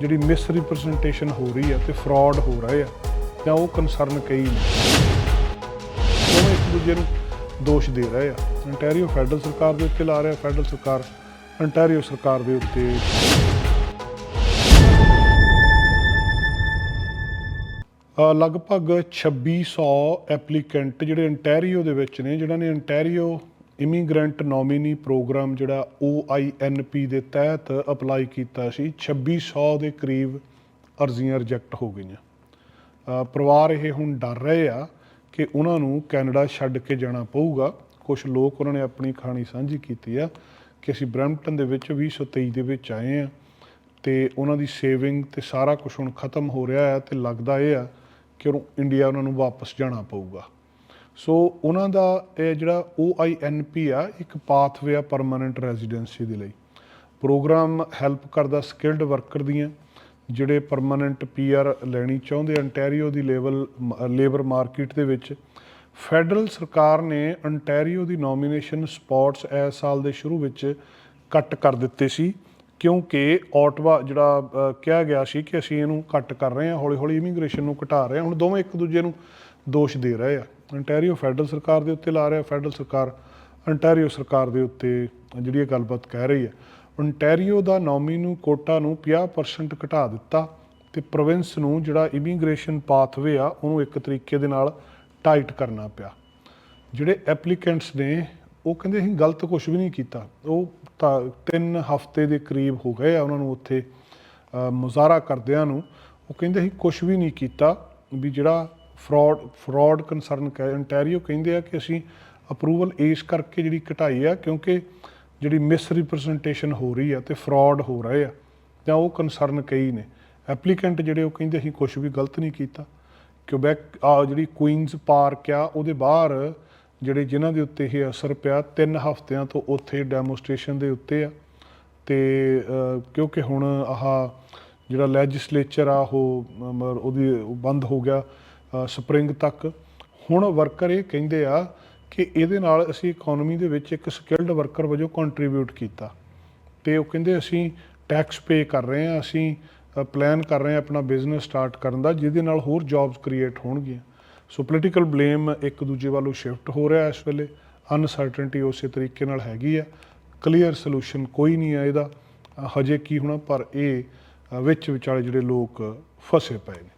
ਜਿਹੜੀ miss representation ਹੋ ਰਹੀ ਹੈ ਤੇ ਫਰਾਡ ਹੋ ਰਹੇ ਆ ਜਾਂ ਉਹ ਕਨਸਰਨ ਕਈ ਨੇ। ਦੋਵੇਂ ਇੱਕ ਦੂਜੇ ਨੂੰ ਦੋਸ਼ ਦੇ ਰਹੇ ਆ। ਅੰਟੈਰੀਓ ਫੈਡਰਲ ਸਰਕਾਰ ਦੇ ਉੱਤੇ ਲਾ ਰਿਹਾ ਫੈਡਰਲ ਸਰਕਾਰ ਅੰਟੈਰੀਓ ਸਰਕਾਰ ਦੇ ਉੱਤੇ। ਅ, ਲਗਭਗ 2600 ਐਪਲੀਕੈਂਟ ਜਿਹੜੇ ਅੰਟੈਰੀਓ ਦੇ ਵਿੱਚ ਨੇ ਜਿਨ੍ਹਾਂ ਨੇ ਅੰਟੈਰੀਓ ਇਮੀਗ੍ਰੈਂਟ ਨੋਮੀਨੀ ਪ੍ਰੋਗਰਾਮ ਜਿਹੜਾ OINP ਦੇ ਤਹਿਤ ਅਪਲਾਈ ਕੀਤਾ ਸੀ 2600 ਦੇ ਕਰੀਬ ਅਰਜ਼ੀਆਂ ਰਿਜੈਕਟ ਹੋ ਗਈਆਂ। ਪਰਿਵਾਰ ਇਹ ਹੁਣ ਡਰ ਰਹੇ ਆ ਕਿ ਉਹਨਾਂ ਨੂੰ ਕੈਨੇਡਾ ਛੱਡ ਕੇ ਜਾਣਾ ਪਊਗਾ। ਕੁਝ ਲੋਕ ਉਹਨਾਂ ਨੇ ਆਪਣੀ ਕਹਾਣੀ ਸਾਂਝੀ ਕੀਤੀ ਆ ਕਿ ਅਸੀਂ ਬਰੈਂਪਟਨ ਦੇ ਵਿੱਚ 2023 ਦੇ ਵਿੱਚ ਆਏ ਆ ਤੇ ਉਹਨਾਂ ਦੀ ਸੇਵਿੰਗ ਤੇ ਸਾਰਾ ਕੁਝ ਹੁਣ ਖਤਮ ਹੋ ਰਿਹਾ ਹੈ ਤੇ ਲੱਗਦਾ ਇਹ ਆ ਕਿ ਉਹ ਇੰਡੀਆ ਉਹਨਾਂ ਨੂੰ ਵਾਪਸ ਜਾਣਾ ਪਊਗਾ। ਸੋ ਉਹਨਾਂ ਦਾ ਇਹ ਜਿਹੜਾ OINP ਆ, ਇੱਕ ਪਾਥਵੇ ਆ ਪਰਮਨੈਂਟ ਰੈਜ਼ੀਡੈਂਸੀ ਦੇ ਲਈ। ਪ੍ਰੋਗਰਾਮ ਹੈਲਪ ਕਰਦਾ ਸਕਿਲਡ ਵਰਕਰ ਦੀਆਂ, ਜਿਹੜੇ ਪਰਮਨੈਂਟ ਪੀਆਰ ਲੈਣੀ ਚਾਹੁੰਦੇ ਅੰਟੈਰੀਓ ਦੀ ਲੈਵਲ ਲੇਬਰ ਮਾਰਕੀਟ ਦੇ ਵਿੱਚ। ਫੈਡਰਲ ਸਰਕਾਰ ਨੇ ਅੰਟੈਰੀਓ ਦੀ ਨੋਮੀਨੇਸ਼ਨ ਸਪੌਟਸ ਇਸ ਸਾਲ ਦੇ ਸ਼ੁਰੂ ਵਿੱਚ ਕੱਟ ਕਰ ਦਿੱਤੇ ਸੀ, ਕਿਉਂਕਿ ਔਟਵਾ ਜਿਹੜਾ ਕਿਹਾ ਗਿਆ ਸੀ ਕਿ ਅਸੀਂ ਇਹਨੂੰ ਕੱਟ ਕਰ ਰਹੇ ਹਾਂ ਹੌਲੀ ਹੌਲੀ ਇਮੀਗ੍ਰੇਸ਼ਨ ਨੂੰ ਘਟਾ ਰਹੇ ਹਾਂ। ਹੁਣ ਦੋਵੇਂ ਇੱਕ ਦੂਜੇ ਨੂੰ ਦੋਸ਼ ਦੇ ਰਹੇ ਆ। ਅੰਟੈਰੀਓ ਫੈਡਰਲ ਸਰਕਾਰ ਦੇ ਉੱਤੇ ਲਾ ਰਿਹਾ ਫੈਡਰਲ ਸਰਕਾਰ ਅੰਟੈਰੀਓ ਸਰਕਾਰ ਦੇ ਉੱਤੇ ਜਿਹੜੀ ਇਹ ਗੱਲਬਾਤ ਕਹਿ ਰਹੀ ਹੈ। ਅੰਟੈਰੀਓ ਦਾ ਨੋਮੀਨੂ ਕੋਟਾ ਨੂੰ 50% ਘਟਾ ਦਿੱਤਾ ਤੇ ਪ੍ਰੋਵਿੰਸ ਨੂੰ ਜਿਹੜਾ ਇਮੀਗ੍ਰੇਸ਼ਨ ਪਾਥਵੇ ਆ, ਉਹਨੂੰ ਇੱਕ ਤਰੀਕੇ ਦੇ ਨਾਲ ਟਾਈਟ ਕਰਨਾ ਪਿਆ। ਜਿਹੜੇ ਐਪਲੀਕੈਂਟਸ ਨੇ, ਉਹ ਕਹਿੰਦੇ ਅਸੀਂ ਗਲਤ ਕੁਝ ਵੀ ਨਹੀਂ ਕੀਤਾ। ਉਹ ਤਾਂ 3 ਹਫ਼ਤੇ ਦੇ ਕਰੀਬ ਹੋ ਗਏ ਆ ਉਹਨਾਂ ਨੂੰ ਉੱਥੇ ਮੁਜ਼ਾਹਰਾ ਕਰਦਿਆਂ ਨੂੰ। ਉਹ ਕਹਿੰਦੇ ਅਸੀਂ ਕੁਝ ਵੀ ਨਹੀਂ ਕੀਤਾ ਵੀ ਜਿਹੜਾ ਫਰਾਡ ਫਰਾਡ ਕਨਸਰਨ ਅੰਟੈਰੀਓ ਕਹਿੰਦੇ ਆ ਕਿ ਅਸੀਂ ਅਪਰੂਵਲ ਇਸ ਕਰਕੇ ਜਿਹੜੀ ਘਟਾਈ ਆ ਕਿਉਂਕਿ ਜਿਹੜੀ ਮਿਸ ਰਿਪਰੈਜ਼ੈਂਟੇਸ਼ਨ ਹੋ ਰਹੀ ਆ ਤੇ ਫਰਾਡ ਹੋ ਰਹੇ ਆ, ਜਾਂ ਉਹ ਕੰਸਰਨ ਕਈ ਨੇ। ਐਪਲੀਕੈਂਟ ਜਿਹੜੇ ਉਹ ਕਹਿੰਦੇ ਅਸੀਂ ਕੁਝ ਵੀ ਗਲਤ ਨਹੀਂ ਕੀਤਾ। ਕਿਊਬੈਕ ਆ ਜਿਹੜੀ ਕੁਈਨਸ ਪਾਰਕ ਆ, ਉਹਦੇ ਬਾਹਰ ਜਿਹੜੇ ਜਿਨ੍ਹਾਂ ਦੇ ਉੱਤੇ ਇਹ ਅਸਰ ਪਿਆ, ਤਿੰਨ ਹਫ਼ਤਿਆਂ ਤੋਂ ਉੱਥੇ ਡੈਮੋਸਟ੍ਰੇਸ਼ਨ ਦੇ ਉੱਤੇ ਆ। ਤੇ ਕਿਉਂਕਿ ਹੁਣ ਆਹ ਜਿਹੜਾ ਲੈਜਿਸਲੇਚਰ ਆ, ਉਹ ਉਹਦੀ ਬੰਦ ਹੋ ਗਿਆ। ਸਪਰਿੰਗ ਤੱਕ। ਹੁਣ ਵਰਕਰ ਇਹ ਕਹਿੰਦੇ ਆ ਕਿ ਇਹਦੇ ਨਾਲ ਅਸੀਂ ਇਕਨੋਮੀ ਦੇ ਵਿੱਚ ਇੱਕ ਸਕਿਲਡ ਵਰਕਰ ਵਜੋਂ ਕੰਟਰੀਬਿਊਟ ਕੀਤਾ। ਤੇ ਉਹ ਕਹਿੰਦੇ ਅਸੀਂ ਟੈਕਸ ਪੇ ਕਰ ਰਹੇ ਹਾਂ, ਅਸੀਂ ਪਲਾਨ ਕਰ ਰਹੇ ਹਾਂ ਆਪਣਾ ਬਿਜ਼ਨਸ ਸਟਾਰਟ ਕਰਨ ਦਾ, ਜਿਹਦੇ ਨਾਲ ਹੋਰ ਜੌਬਸ ਕ੍ਰੀਏਟ ਹੋਣਗੀਆਂ। ਸੋ ਪੋਲੀਟੀਕਲ ਬਲੇਮ ਇੱਕ ਦੂਜੇ ਵੱਲੋਂ ਸ਼ਿਫਟ ਹੋ ਰਿਹਾ ਇਸ ਵੇਲੇ। ਅਨਸਰਟਨਟੀ ਉਸੇ ਤਰੀਕੇ ਨਾਲ ਹੈਗੀ ਆ। ਕਲੀਅਰ ਸੋਲੂਸ਼ਨ ਕੋਈ ਨਹੀਂ ਆ ਇਹਦਾ। ਹਜੇ ਕੀ ਹੋਣਾ, ਪਰ ਇਹ ਵਿੱਚ ਵਿਚਾਲੇ ਜਿਹੜੇ ਲੋਕ ਫਸੇ ਪਏ ਨੇ।